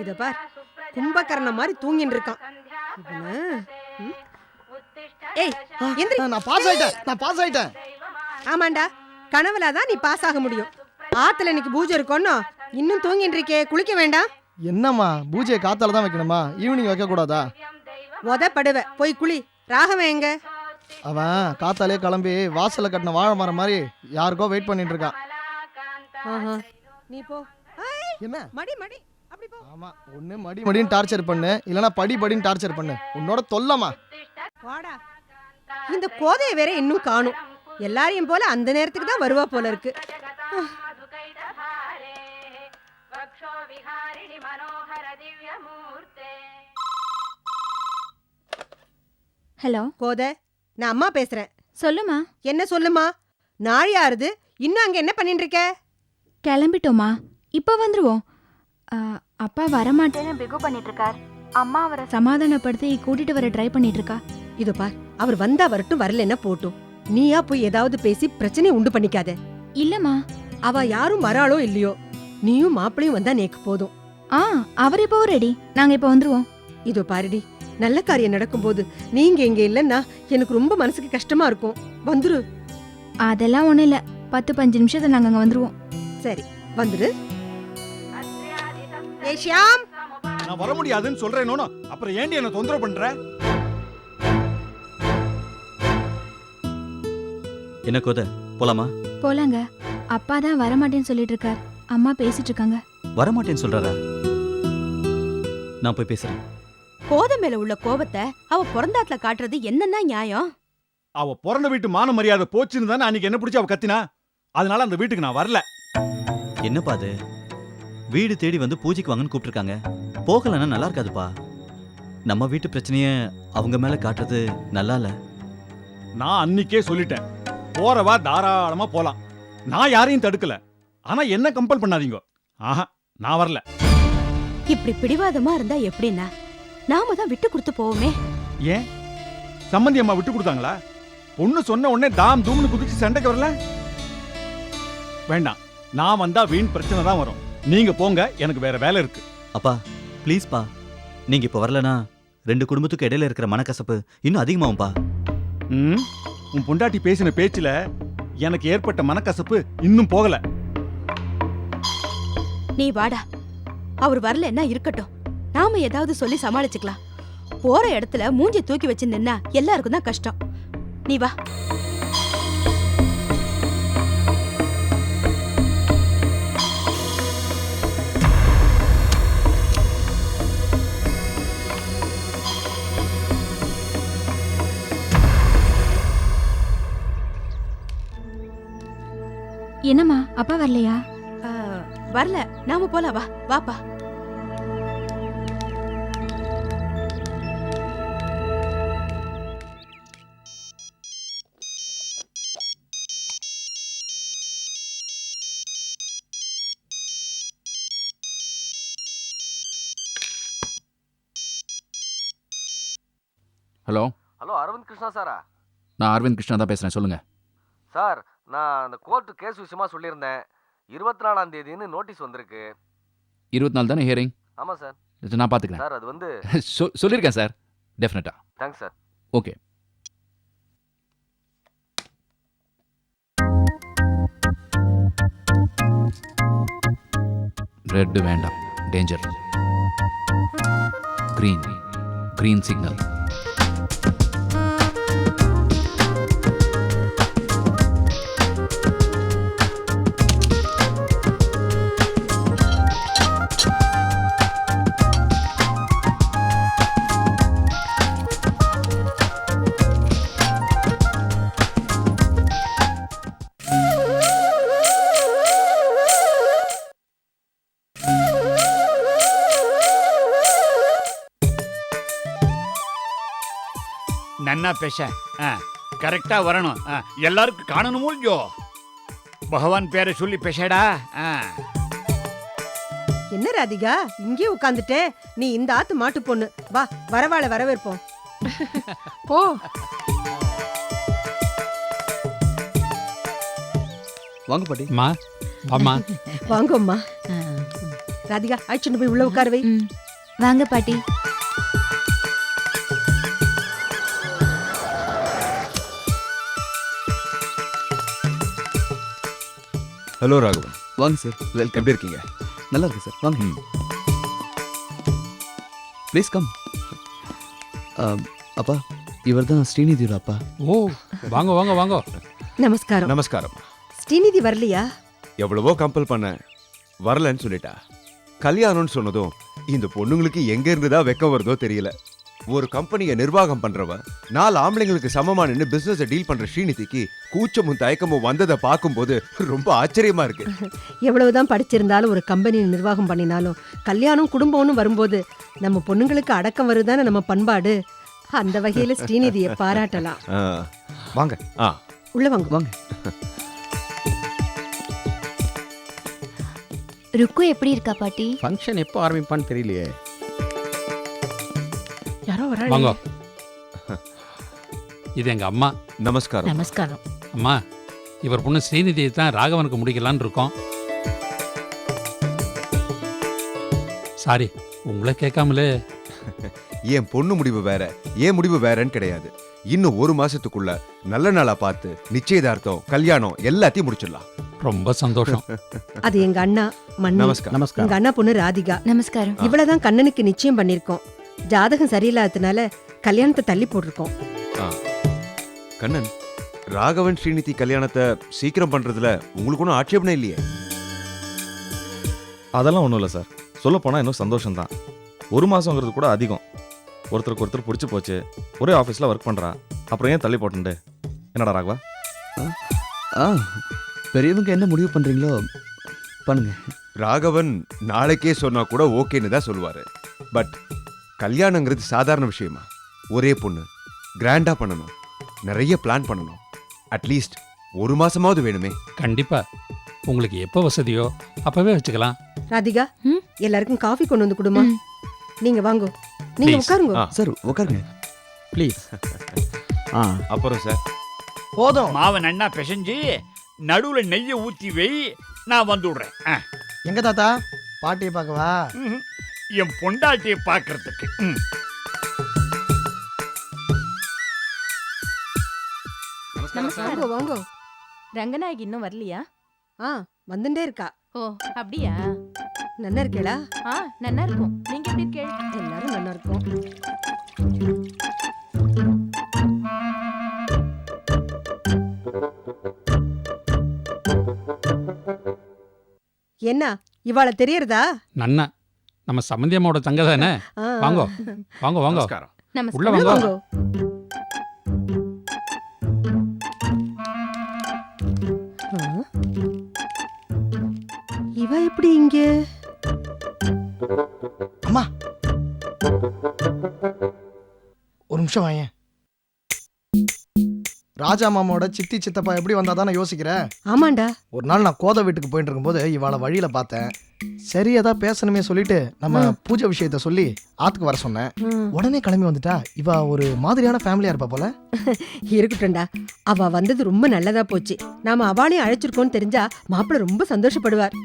இத பார் கும்பகர்ண மாதிரி தூங்கின்னு இருக்கான். இவனை, ம். ஏய் எந்திரி. நான் பாஸ் ஆயிட்டேன் நான் பாஸ் ஆயிட்டேன். ஆமாண்டா கனவுல தான் நீ பாஸ் ஆக முடியும். ஆத்துல இன்னைக்கு பூஜை இருக்கோன்னு இன்னும் தூங்கிட்டு இருக்கே குளிக்க வேண்டாம். என்னம்மா பூஜையை காத்தால தான் வைக்கணுமா? ஈவினிங் வைக்க கூடாதா உதப்படுவ போய் குளி. ராகவன் எங்க? அவன் காத்தாலே கிளம்பி வாசல்ல கட்டின வாழை மரம் மாதிரி யாருக்கோ வெயிட் பண்ணிட்டு இருக்கான். ஆஹா. நீ போ. ஐய், என்ன? மடி மடி. ஆமா ஒண்ணு மடி மடின்னு டார்ச்சர் பண்ணு இல்லனா படி படின்னு டார்ச்சர் பண்ணு. உன்னோட தொல்லமா வாடா. இந்த கோதையை வேற இன்னும் காணும். எல்லாரையும் போல அந்த நேரத்துக்கு தான் வருவா போல இருக்கு. ஹலோ. கோதை நான் அம்மா பேசுறேன். சொல்லுமா. என்ன சொல்லுமா? நாழியாருது இன்னும் அங்க என்ன பண்ணிட்டு இருக்க? கிளம்பிட்டோமா. இப்போ வந்துருவோம். அப்பா வரமாட்டேன்னு பிகு பண்ணிட்டு இருக்கார் அம்மா அவரை சமாதானப்படுத்தி கூட்டிட்டு வர ட்ரை பண்ணிட்டு இருக்கா இதோ பார் அவர் வந்தா வரட்டும் வரலன்னா போட்டும். நீயா போய் ஏதாவது பேசி பிரச்சனை உண்டு பண்ணிக்காத. இல்லம்மா. அவ யாரும் வராளோ இல்லையோ நீயும் மாப்பிளையும் வந்தா நேக்கு போதும். ஆ அவர் இப்போ ரெடி நாங்க இப்போ வந்துருவோம். இதோ பாருடி நல்ல காரியம் நடக்கும்போது நீங்க இங்க இல்லன்னா எனக்கு ரொம்ப மனசுக்கு கஷ்டமா இருக்கும். வந்துரு. அதெல்லாம் ஒண்ணும் இல்ல. பத்து பஞ்சு நிமிஷத்துல நாங்க அங்க வந்துருவோம். சரி வந்துரு. ஏய் ஷியாம் நான் வர முடியாதுன்னு சொல்றேனோனோ அப்புறம் ஏன்டி என்ன தொந்தரவு பண்ற? என்ன கோத போலாமா? போலாங்க. அப்பா தான் வரமாட்டேன்னு சொல்லிட்டு இருக்கார் அம்மா பேசிட்டு இருக்காங்க வரமாட்டேன்னு சொல்றாரா? நான் போய் பேசுறேன். கோதை மேல உள்ள கோபத்தை அவ பிறந்தாத்துல காட்டுறது என்னன்னா நியாயம்? அவ பிறந்த வீட்டு மான மரியாதை போச்சுன்னு தானே அன்னைக்கு என்ன பிடிச்சி அவ கத்தினா? அதனால அந்த வீட்டுக்கு நான் வரல. என்னப்பா அது? வீடு தேடி வந்து பூஜைக்கு வாங்கன்னு கூப்பிட்டுருக்காங்க. போகலன்னா நல்லா இருக்காதுப்பா. நம்ம வீட்டு பிரச்சனைய அவங்க மேல காட்டுறது நல்லா இல்ல. நான் அன்னைக்கே சொல்லிட்டேன். போறவா தாராளமா போலாம். நான் யாரையும் தடுக்கல. ஆனா என்ன கம்பல் பண்ணாதீங்க. ஆஹா நான் வரல. இப்படி பிடிவாதமா இருந்தா எப்படின்னா நாம தான் விட்டு கொடுத்து போவோமே. ஏன்? சம்மந்தி அம்மா விட்டு கொடுத்தாங்களா? பொண்ணு சொன்ன உடனே தாம் தூம்னு குதிச்சு சண்டைக்கு வரல? வேண்டாம் நான் வந்தா வீண் பிரச்சனை தான் வரும். நீங்க போங்க எனக்கு வேற வேலை இருக்கு. அப்பா ப்ளீஸ்ப்பா நீங்க இப்ப வரலனா ரெண்டு குடும்பத்துக்கு இடையில இருக்கிற மனக்கசப்பு இன்னும் அதிகமாகும்பா. ம், உன் பொண்டாட்டி பேசின பேச்சுல எனக்கு ஏற்பட்ட மனக்கசப்பு இன்னும் போகல. நீ வாடா. அவர் வரலன்னா இருக்கட்டும். நாம ஏதாவது சொல்லி சமாளிச்சுக்கலாம். போற இடத்துல மூஞ்சி தூக்கி வச்சு நின்னா எல்லாருக்கும் தான் கஷ்டம். நீ வா. என்னம்மா அப்பா வரலையா? வரல. நாம போலாம். வா வாப்பா. ஹலோ. ஹலோ அரவிந்த் கிருஷ்ணா சாரா? நான் அரவிந்த் கிருஷ்ணா தான் பேசுகிறேன் சொல்லுங்கள் சார் நான் அந்த கோர்ட்டு கேஸ் விஷயமா சொல்லியிருந்தேன். இருபத்தி நாலாம் தேதின்னு நோட்டீஸ் வந்திருக்கு. இருபத்தி நாலு தானே ஹியரிங் ஆமாம் சார். நான் பார்த்துக்கிறேன். சார் அது வந்து சொ- சொல்லியிருக்கேன் சார். டெஃபினட்டாக தேங்க்ஸ் சார் ஓகே ரெட் வேண்டாம். Danger green. Green சிக்னல் நன்னா பேச? கரெக்டா வரணும். எல்லாருக்கும் காணணுமோ இல்லையோ? பகவான் பேரை சொல்லி பேசடா. என்ன ராதிகா? இங்கே உட்காந்துட்டே நீ இந்த ஆத்து மாட்டு பொண்ணு. வா வரவாள வரவேற்போம். போ. வாங்க பாட்டி. அம்மா வாம்மா. வாங்கம்மா. ராதிகா அழைச்சிட்டு போய் உள்ள உட்கார வை. ம். வாங்க பாட்டி. ஹலோ ராகவன் வாங்க சார் வெல்கம் எப்படி இருக்கீங்க? நல்லா இருக்கு சார் வாங்க. ப்ளீஸ் கம் அப்பா இவர் தான் ஸ்ரீநிதியோட அப்பா. ஓ வாங்க வாங்க வாங்க. நமஸ்காரம். நமஸ்காரம். ஸ்ரீநிதி வரலையா? எவ்வளவோ கம்பல் பண்ண வரலன்னு சொல்லிட்டா. கல்யாணம்னு சொன்னதும் இந்த பொண்ணுங்களுக்கு எங்க இருந்து தான் வெக்கம் வருதோ தெரியல. ஒரு கம்பெனியை நிர்வாகம் பண்றவ நாலு ஆம்பளைங்களுக்கு சமமா நின்று பிசினஸ் டீல் பண்ற ஸ்ரீநிதிக்கு கூச்சமும் தயக்கமும் வந்ததை பார்க்கும்போது ரொம்ப ஆச்சரியமா இருக்கு. எவ்வளவுதான் படிச்சிருந்தாலும் ஒரு கம்பெனி நிர்வாகம் பண்ணினாலும் கல்யாணம் குடும்பம்னு வரும்போது நம்ம பொண்ணுங்களுக்கு அடக்கம் வருதானே நம்ம பண்பாடு? அந்த வகையில ஸ்ரீநிதியை பாராட்டலாம். ஆ, வாங்க. ஆ. உள்ள வாங்க. வாங்க. ருக்கு எப்படி இருக்கா பாட்டி? ஃபங்க்ஷன் எப்போ ஆரம்பிப்பான்னு தெரியலையே. யாரோ வாங்க. இது எங்க அம்மா. நமஸ்காரம். நமஸ்காரம். அம்மா இவர் பொண்ணு ஸ்ரீநிதியை தான் ராகவனுக்கு முடிக்கலான்னு இருக்கோம். சாரி உங்களை கேட்காமலே. என் பொண்ணு முடிவு வேற என் முடிவு வேறன்னு கிடையாது. இன்னும் ஒரு மாசத்துக்குள்ள நல்ல நாளா பார்த்து நிச்சயதார்த்தம் கல்யாணம் எல்லாத்தையும் முடிச்சிடலாம். ரொம்ப சந்தோஷம். அது எங்க அண்ணா மன்னி. நமஸ்காரம். எங்க அண்ணா பொண்ணு ராதிகா. நமஸ்காரம். இவ்வளவுதான் கண்ணனுக்கு நிச்சயம் பண்ணிருக்கோம் ஜாதகம் சரியில்லாததுனால கல்யாணத்தை தள்ளி போட்டிருக்கோம். கண்ணன் ராகவன் ஸ்ரீநிதி கல்யாணத்தை சீக்கிரம் பண்றதுல உங்களுக்கு ஒன்றும் ஆட்சேபனை இல்லையே? அதெல்லாம் ஒன்றும் இல்லை சார். சொல்லப்போனால் இன்னும் சந்தோஷம்தான். ஒரு மாதங்கிறது கூட அதிகம். ஒருத்தருக்கு ஒருத்தர் பிடிச்சி போச்சு. ஒரே ஆஃபீஸில் ஒர்க் பண்ணுறா அப்புறம் ஏன் தள்ளி போட்டுண்டு என்னடா ராகவா? ஆ பெரியவங்க என்ன முடிவு பண்றீங்களோ பண்ணுங்க. ராகவன் நாளைக்கே சொன்னா கூட ஓகேன்னு தான் சொல்லுவாரு. பட் கல்யாணங்கிறது சாதாரண விஷயமா? ஒரே பொண்ணு. கிராண்டா பண்ணணும். நிறைய பிளான் பண்ணணும். அட்லீஸ்ட் ஒரு மாசமாவது வேணுமே. கண்டிப்பா. உங்களுக்கு எப்போ வசதியோ அப்பவே வச்சுக்கலாம். ராதிகா ம்? எல்லாருக்கும் காஃபி கொண்டு வந்து கொடுமா. நீங்க வாங்கோ. நீங்க Please. உட்காருங்க. சார் உட்காருங்க. ப்ளீஸ் ஆ. அப்புறம் சார். போதும். மாவை நன்னா பிசைஞ்சு நடுவுல நெய்யை ஊத்தி வை நான் வந்து விடுறேன். ஆ. எங்க தாத்தா? பாட்டியை பார்க்கவா? ம்ஹும். என் பொண்டாட்டியை பார்க்கறதுக்கு. ம். வாங்கோ வாங்கோ. ரங்கநாயகி இன்னும் வரலையா? ஆ வந்துட்டே இருக்கா. ஓ அப்படியா? நல்லா இருக்கேளா? ஆ நல்லா இருக்கும். நீங்க எப்படி இருக்கே? எல்லாரும் நல்லா இருக்கும். என்ன இவாள தெரியறதா? நன்னா. நம்ம சம்மந்தி அம்மாவோட தங்க தானே. வாங்கோ வாங்க வாங்க. உள்ள வாங்க. வாங்கோ. இவ எப்படி இங்க? அம்மா. ஒரு நிமிஷம் வாயேன். ராஜா மாமாவோட சித்தி சித்தப்பா எப்படி வந்தா தானே யோசிக்கிற ஆமாண்டா. ஒரு நாள் நான் கோதை வீட்டுக்கு போயிட்டு இருக்கும்போது இவாளை வழியில பார்த்தேன். சரி ஏதாவது பேசணுமே சொல்லிட்டு நம்ம பூஜை விஷயத்த சொல்லி ஆத்துக்கு வர சொன்னேன். உடனே கிளம்பி வந்துட்டா. இவ ஒரு மாதிரியான ஃபேமிலியா இருப்பா போல. இருக்கட்டும்டா. அவ வந்தது ரொம்ப நல்லதா போச்சு. நாம அவளையும் அழைச்சிருக்கோம்னு தெரிஞ்சா மாப்பிள்ள ரொம்ப சந்தோஷப்படுவார்.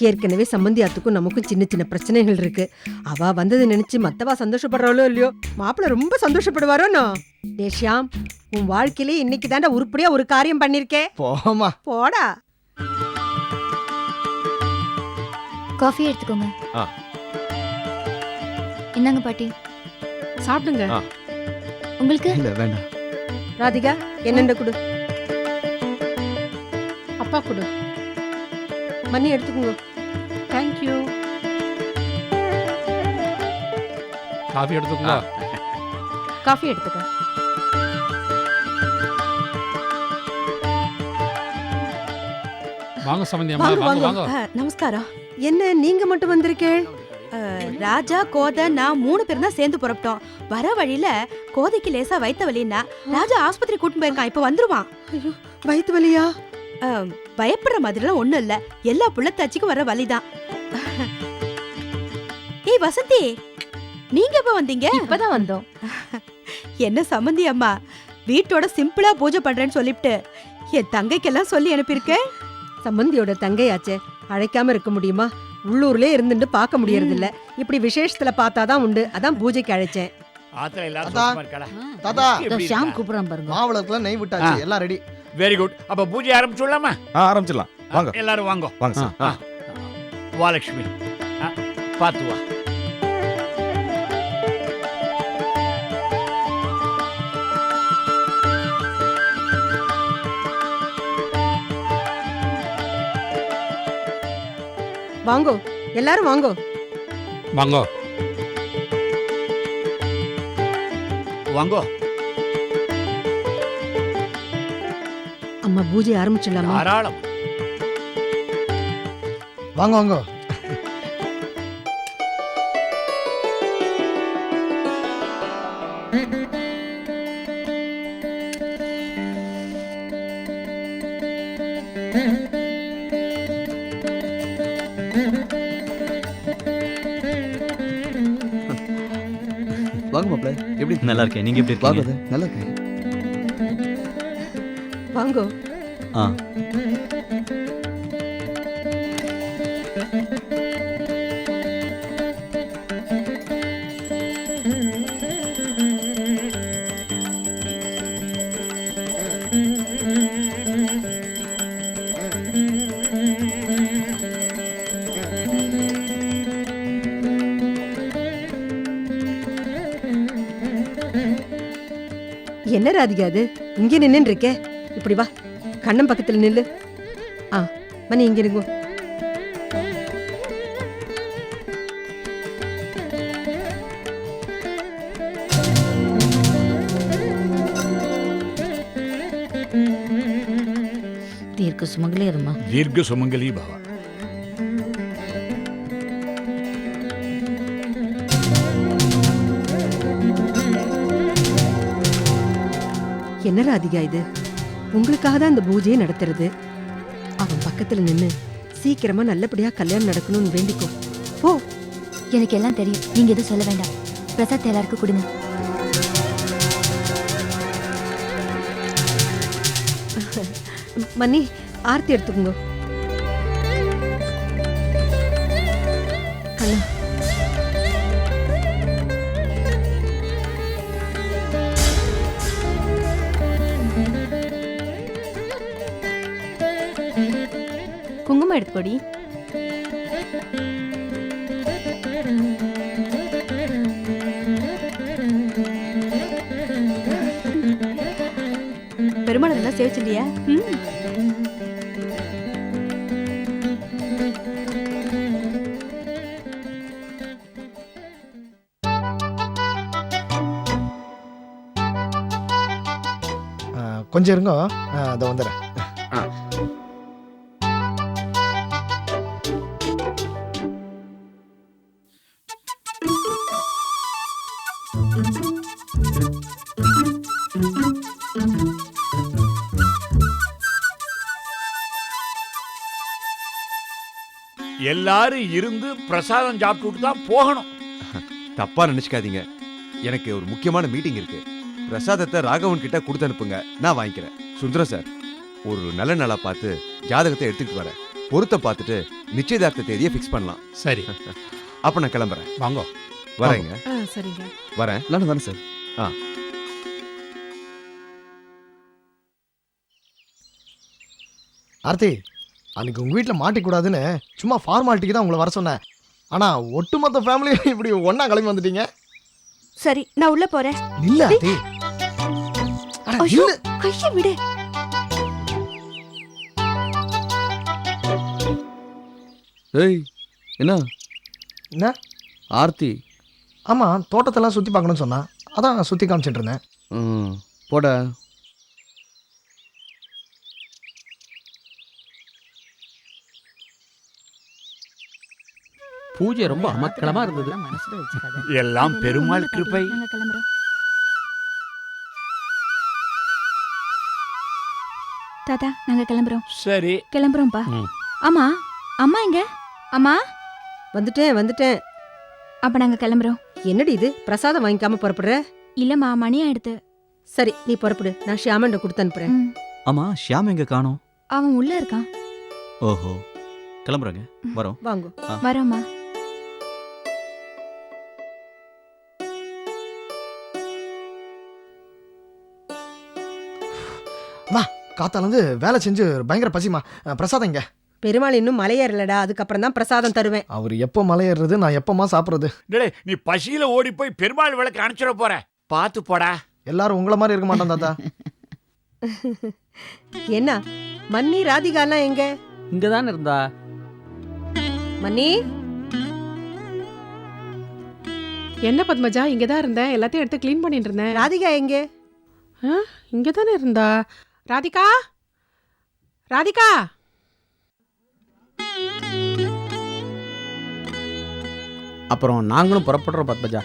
ஏற்கனவே சம்பந்தியாத்துக்கும் நமக்கும் சின்ன சின்ன பிரச்சனைகள் இருக்கு. அவ வந்ததை நினைச்சு மத்தவா சந்தோஷப்படுறாளோ இல்லையோ? மாப்பிள்ள ரொம்ப சந்தோஷப்படுவாரோ நான் டே ஷியாம் உன் வாழ்க்கையிலே இன்னைக்கு தாண்டா உருப்படியா ஒரு காரியம் பண்ணிருக்கே. போமா போடா. காஃபி எடுத்துக்கோங்க. ஆ. இந்தாங்க பாட்டி. சாப்பிடுங்க. உங்களுக்கு? இல்ல வேண்டாம். ராதிகா என்னென்ன கொடு? அப்பா கொடு. மணி எடுத்துக்கோங்க. காஃபி எடுத்துக்கோங்க. காஃபி எடுத்துக்க. வாங்க சம்மந்தி அம்மா வாங்க, வாங்க நமஸ்காரம். என்ன நீங்க மட்டும் வந்திருக்கேள் ராஜா கோதை நான் மூணு பேரும் தான் சேர்ந்து புறப்பட்டோம். வர வழியில கோதைக்கு லேசா வயித்த வலின்னா ராஜா ஆஸ்பத்திரி கூட்டிட்டு போயிருக்கான் இப்ப வந்துருவான். ஐயோ வயித்து வலியா? பயப்படுற மாதிரிலாம் ஒண்ணும் இல்ல. எல்லா புள்ளத்தாச்சிக்கும் வர வலிதான். ஏய் வசந்தி! நீங்க எப்ப வந்தீங்க? இப்பதான் வந்தோம். என்ன சம்மந்தி அம்மா வீட்டோட சிம்பிளா பூஜை பண்றேன்னு சொல்லிவிட்டு என் தங்கைக்கெல்லாம் சொல்லி அனுப்பியிருக்கேன் சம்பந்தியோட தங்கையாச்சே அழைக்காம இருக்க முடியுமா? உள்ளூர்லயே இருந்துட்டு பார்க்க முடியறது இல்ல இப்படி விசேஷத்துல பார்த்தாதான் உண்டு. அதான் பூஜைக்கு அழைச்சேன். தாத்தா. இருக்கா? கூப்பிடுறான் பாருங்க. மாவிளக்குலாம் நெய் விட்டாச்சு. எல்லாம் ரெடி. வெரி குட் அப்ப பூஜை ஆரம்பிச்சுடலாமா? ஆரம்பிச்சிடலாம். வாங்க. எல்லாரும் வாங்க. வாங்க சார். ஆ. வா லட்சுமி ஆ, பார்த்து வா. வாங்கோ எல்லாரும் வாங்கோ. வாங்கோ. வாங்கோ. அம்மா பூஜை ஆரம்பிச்சிடலாமா? தாராளம். வாங்க வாங்க. வாங்க நல்லா இருக்கேன். நீங்க எப்படி இருக்கீங்க? நல்லா இருக்கு வாங்கோ. ஆ. என்ன ராதிகா அது? இங்க நின்னு இருக்கே இப்படி வா. கண்ணம் பக்கத்துல நில்லு. ஆ மணி இங்க இருங்கோ. தீர்க்க சுமங்களே இருமா தீர்க்க சுமங்கலி பவா. என்ன ராதிகா இது? உங்களுக்காக தான் இந்த பூஜையை நடத்துறது. அவன் பக்கத்துல நின்னு சீக்கிரமா நல்லபடியா கல்யாணம் நடக்கணும்னு வேண்டிக்கோ. போ. எனக்கு எல்லாம் தெரியும். நீங்க எதுவும் சொல்ல வேண்டாம். பிரசாத் எல்லாருக்கும் கொடுங்க. மணி ஆர்த்தி எடுத்துக்கோங்க. எடுத்துக்கோடி. பெருமாள் நல்லா சேவிச்சில்லையா ஆ, கொஞ்சம் இருங்க. இதோ வந்துடுறேன். எல்லாரும் இருந்து பிரசாதம் சாப்பிட்டுட்டு தான் போகணும். தப்பா நினைச்சுக்காதீங்க. எனக்கு ஒரு முக்கியமான மீட்டிங் இருக்கு. பிரசாதத்தை ராகவன் கிட்ட கொடுத்து அனுப்புங்க. நான் வாங்கிக்கிறேன். சுந்தரம் சார் ஒரு நல்ல நாளா பார்த்து ஜாதகத்தை எடுத்துக்கிட்டு வரேன். பொருத்தம் பார்த்துட்டு நிச்சயதார்த்த தேதியை ஃபிக்ஸ் பண்ணலாம். சரி. அப்ப நான் கிளம்புறேன். வாங்கோ. வரேங்க. ஆ சரிங்க. வரேன். நானும் வரேன் சார். ஆர்த்தி அன்னைக்கு உங்க வீட்டில் மாட்டிக்கூடாதுன்னு சும்மா ஃபார்மாலிட்டிக்கு தான் உங்களை வர சொன்னேன். ஆனா ஒட்டுமொத்த ஃபேமிலியும் இப்படி ஒண்ணா கிளம்பி வந்துட்டீங்க. சரி நான் உள்ள போறேன். இல்ல. கைய விடு. ஏய் என்ன? என்ன? ஆர்த்தி. ஆமா தோட்டத்தெல்லாம் சுத்தி பார்க்கணும்னு சொன்னா அதான் சுத்தி காமிச்சிட்டு இருந்தேன். ம் போட. பூஜை ரொம்ப அமக்கலமா இருந்தது. எல்லாம் பெருமாள் கிருபை. நாங்க கிளம்புறோம் தாத்தா நாங்க கிளம்புறோம். சரி. கிளம்புறோம்ப்பா. ஆமா அம்மா எங்க? அம்மா? வந்துட்டேன் வந்துட்டேன். அப்ப நாங்க கிளம்புறோம். என்னடி இது? பிரசாதம் வாங்கிக்காம புறப்படுற? இல்லம்மா மணி ஆயிடுத்து. சரி நீ புறப்படு. நான் ஷியாமண்ட கொடுத்து அனுப்புறேன். ம். ஆமா ஷியாம் எங்க காணோம்? அவன் உள்ள இருக்கான். ஓஹோ. கிளம்புறேங்க. வரோம். வாங்கோ. வரோம்மா. காத்தால இருந்து வேலை செஞ்சு பயங்கர பசிமா பிரசாதம் இங்க. பெருமாள் இன்னும் மலையேறலடா அதுக்கப்புறம் தான் பிரசாதம் தருவேன். அவர் எப்போ மலையேறது நான் எப்பமா சாப்பிட்றது? டேய் நீ பசியில ஓடி போய் பெருமாள் விளக்கு அனுப்பிச்சிட போற. பார்த்து போடா. எல்லாரும் உங்கள மாதிரி இருக்க மாட்டோம் தாத்தா. என்ன? மன்னி ராதிகாலாம் எங்க? இங்க தானே இருந்தா. மன்னி? என்ன பத்மஜா இங்கே தான் இருந்தேன். எல்லாத்தையும் எடுத்து க்ளீன் பண்ணிட்டு இருந்தேன். ராதிகா எங்க? இங்கே தானே இருந்தா. ராதிகா? ராதிகா? அப்புறம் நாங்களும் புறப்படுறோம் பத்மஜா.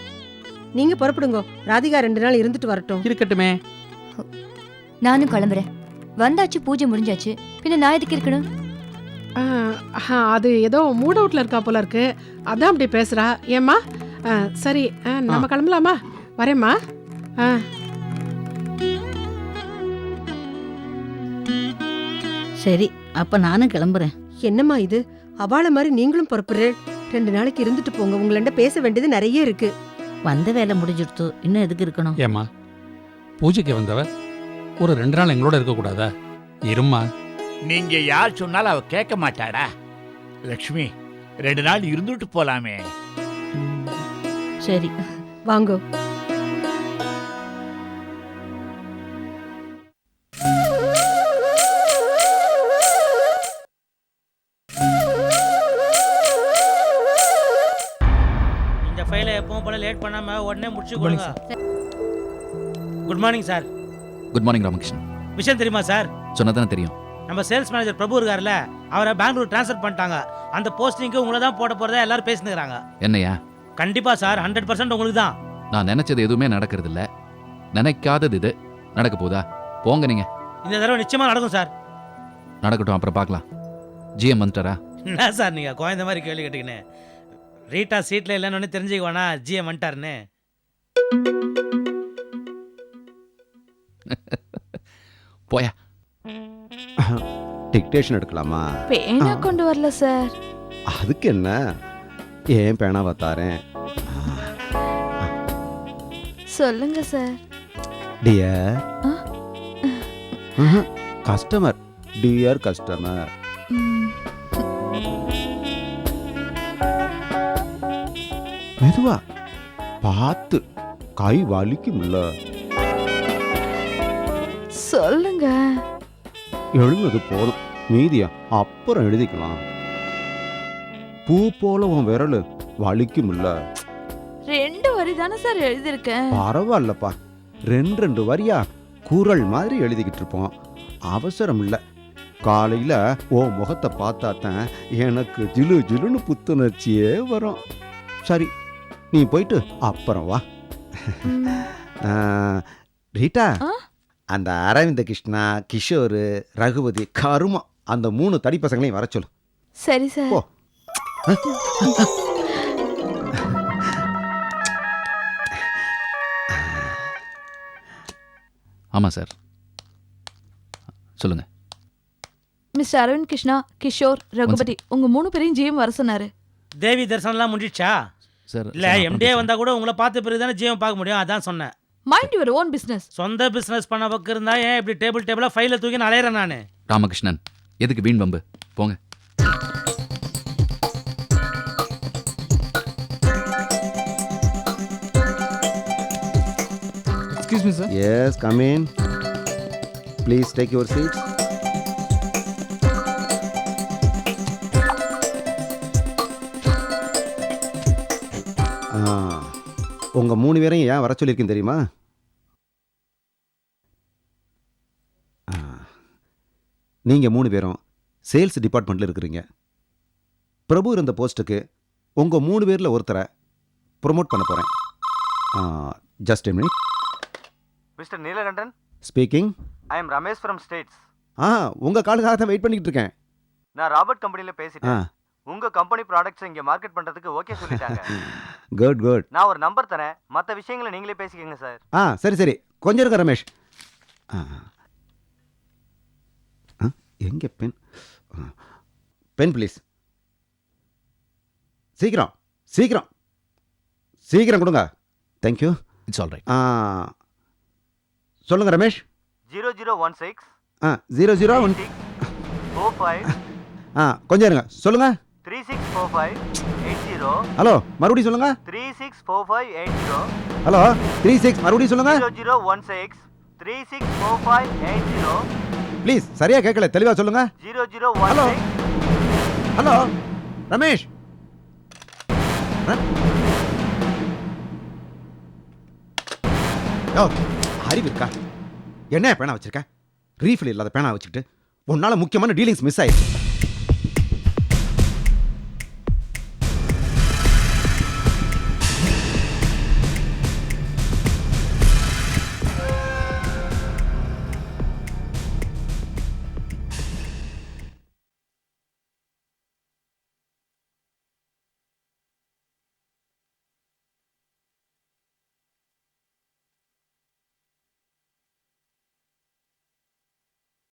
நீங்க புறப்படுங்க. ராதிகா ரெண்டு நாள் இருந்துட்டு வரட்டும். இருக்கட்டுமே. நானும் கிளம்புறேன். வந்தாச்சு பூஜை முடிஞ்சாச்சு. பின்ன நான் எதுக்கு இருக்கணும்? ஆ, ஆ, அது ஏதோ மூட் அவுட்ல இருக்கா போல இருக்கு. அதான் அப்படி பேசுறா. ஏம்மா? ஆ, சரி ஆ, நம்ம கிளம்பலாமா? வரேம்மா. ஆ. சரி அப்ப நானும் கிளம்புறேன். என்னம்மா இது? அவாள மாதிரி நீங்களும் புறப்படுறேன் ரெண்டு நாளைக்கு இருந்துட்டு போங்க உங்கள்ட்ட பேச வேண்டியது நிறைய இருக்கு. வந்த வேலை முடிஞ்சிடுத்து இன்னும் எதுக்கு இருக்கணும்? ஏம்மா பூஜைக்கு வந்தவ ஒரு ரெண்டு நாள் எங்களோட இருக்கக்கூடாதா இரும்மா. நீங்க யார் சொன்னாலும் அவ கேட்க மாட்டாடா. லக்ஷ்மி ரெண்டு நாள் இருந்துட்டு போலாமே. சரி. வாங்கோ. உடனே முடிச்சு கொடுங்க. Good morning sir good morning Ramakrishnan விஷயம் தெரியுமா சார் சொன்னதானே தெரியும். நம்ம சேல்ஸ் மேனேஜர் பிரபு இருக்கார்ல அவரை பெங்களூர் ட்ரான்ஸ்ஃபர் பண்ணிட்டாங்க. அந்த போஸ்டிங்க்கு உங்களை தான் போட போறதா எல்லாரும் பேசினுக்கிறாங்க. என்னையா? கண்டிப்பா சார் ஹண்ட்ரட் பர்சன்ட் உங்களுக்கு தான். நான் நினைச்சது எதுவுமே நடக்கிறது இல்ல நினைக்காதது இது. நடக்க போதா? போங்க நீங்க. இந்த தடவை நிச்சயமா நடக்கும் சார் நடக்கட்டும் அப்புறம் பார்க்கலாம். ஜிஎம் வந்துட்டாரா? என்ன சார் நீங்க குழந்த மாதிரி கேள்வி கேட்டுக்கின்னு ரீட்டா சீட்ல இல்லைன்னு தெரிஞ்சுக்க வேணா ஜிஎம் வந்துட்டாருன்னு. போயா. டிக்டேஷன் எடுக்கலாமா? பேனா கொண்டு வரல சார். அதுக்கு என்ன? ஏன் பேனாவை தாரேன்? சொல்லுங்க sir. Dear? Customer dear customer மெதுவா. பார்த்து. கை வலிக்கும்ல. சொல்லுங்க. எழுதுனது போதும். மீதியா அப்புறம் எழுதிக்கலாம். பூ போல உன் விரல் வலிக்கும்ல ரெண்டு வரி தானே சார் எழுதியிருக்கேன். பரவாயில்லப்பா. ரெண்டு ரெண்டு வரியா? குரல் மாதிரி எழுதிக்கிட்டு இருப்போம் அவசரம் இல்லை காலையில ஓ முகத்தை பார்த்தா தான் எனக்கு ஜிலு ஜிலுன்னு புத்துணர்ச்சியே வரும். சரி நீ போயிட்டு அப்புறம் வா. ரீட்டா? அந்த அரவிந்த கிருஷ்ணா கிஷோர் ரகுபதி கருமா அந்த மூணு தடி பசங்களையும் வர சொல்லு. சரி சார். போ. ஆமா சார். சொல்லுங்க. மிஸ்டர் அரவிந்த் கிருஷ்ணா கிஷோர் ரகுபதி உங்க மூணு பேரையும் ஜிஎம் வர சொன்னாரு. தேவி தரிசனம்லாம் முடிஞ்சிடுச்சா? சார் இல்ல எம்டிஏ வந்தா கூட உங்களை பார்த்த பிறகு தானே ஜிஎம் பார்க்க முடியும்? அதான் சொன்னேன். மைண்ட் யுவர் ஓன் பிசினஸ் சொந்த பிசினஸ் பண்ண பக்கம் இருந்தா ஏன் இப்படி டேபிள் டேபிளா ஃபைல தூக்கி அலையிறேன் நானு? ராமகிருஷ்ணன் எதுக்கு வீண் பம்பு போங்க. Excuse me sir yes come in please take your seats உங்கள் மூணு பேரையும் ஏன் வர சொல்லியிருக்கேன் தெரியுமா? நீங்கள் மூணு பேரும் சேல்ஸ் டிபார்ட்மெண்ட்டில் இருக்கிறீங்க. பிரபு இருந்த போஸ்ட்டுக்கு உங்கள் மூணு பேரில் ஒருத்தரை ப்ரொமோட் பண்ண போகிறேன் just minute mister Neelakandan? Speaking I am Ramesh from States ஆ உங்கள் காலுக்காக தான் வெயிட் பண்ணிக்கிட்டு இருக்கேன். நான் ராபர்ட் கம்பெனில ஆ பேசிட்டேன். உங்க கம்பெனி ப்ராடக்ட்ஸ் இங்க மார்க்கெட் பண்றதுக்கு ஓகே சொல்லிட்டாங்க. குட் குட் நான் ஒரு நம்பர் தரேன். மத்த விஷயங்களை நீங்களே பேசிக்கங்க சார். ஆ சரி சரி. கொஞ்சம் இருக்க ரமேஷ். ஆ ஆ, எங்கே பென் பென் ப்ளீஸ் சீக்கிரம் சீக்கிரம். சீக்கிரம் கொடுங்க. தேங்க்யூ இட்ஸ் ஆல் ரைட் சொல்லுங்க Ramesh. Zero zero one six. ஆ zero zero one. Four five. ஆ கொஞ்சம் இருங்க. சொல்லுங்க. Three six four five eight zero hello மறுபடியும் சொல்லுங்க. Three six four five eight zero hello three six மறுபடியும் சொல்லுங்க. Zero zero one six three six four five eight zero please சரியா கேட்கல தெளிவா சொல்லுங்க. Zero zero one hello hello Ramesh. யோ, அறிவு இருக்கா? என்ன பேனா வச்சிருக்க? ரீஃபில் இல்லாத பேனா வச்சுக்கிட்டு உன்னால முக்கியமான டீலிங்ஸ் மிஸ் ஆயிடுச்சு.